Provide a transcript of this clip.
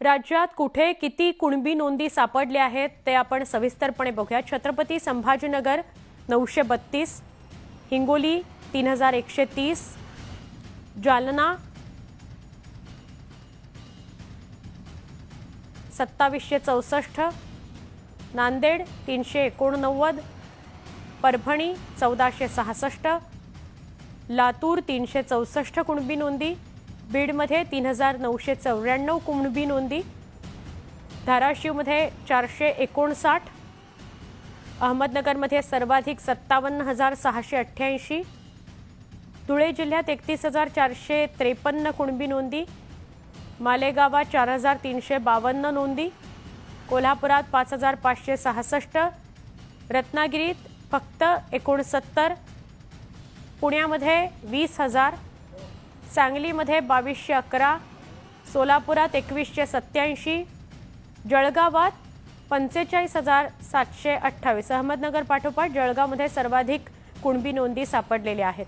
राज्यात कुठे किती कुणबी नोंदी सापडल्या आहेत ते आपण सविस्तरपणे बघूया. छत्रपती संभाजीनगर नऊशे बत्तीस हिंगोली तीन हजार एकशे तीस जालना सत्तावीसशे चौसष्ट नांदेड तीनशे एकोणनव्वद परभणी चौदाशे सहासष्ट लातूर तीनशे चौसष्ट कुणबी नोंदी बीडमध्ये तीन हजार नऊशे चौऱ्याण्णव कुणबी नोंदी. धाराशिवमध्ये चारशे एकोणसाठ. अहमदनगरमध्ये सर्वाधिक सत्तावन्न हजार सहाशे अठ्ठ्याऐंशी. धुळे जिल्ह्यात एकतीस हजार चारशे त्रेपन्न कुणबी नोंदी. मालेगावात चार हजार तीनशे बावन्न नोंदी. कोल्हापुरात पाच हजार पाचशे सहासष्ट. रत्नागिरीत फक्त एकोणसत्तर. पुण्यामध्ये वीस हजार. सांगलीमध्ये बावीसशे अकरा सोलापुरात एकवीसशे सत्याऐंशी जळगावात पंचेचाळीस हजार सातशे अठ्ठावीस अहमदनगर पाठोपाठ जळगावमध्ये सर्वाधिक कुणबी नोंदी सापडलेल्या आहेत.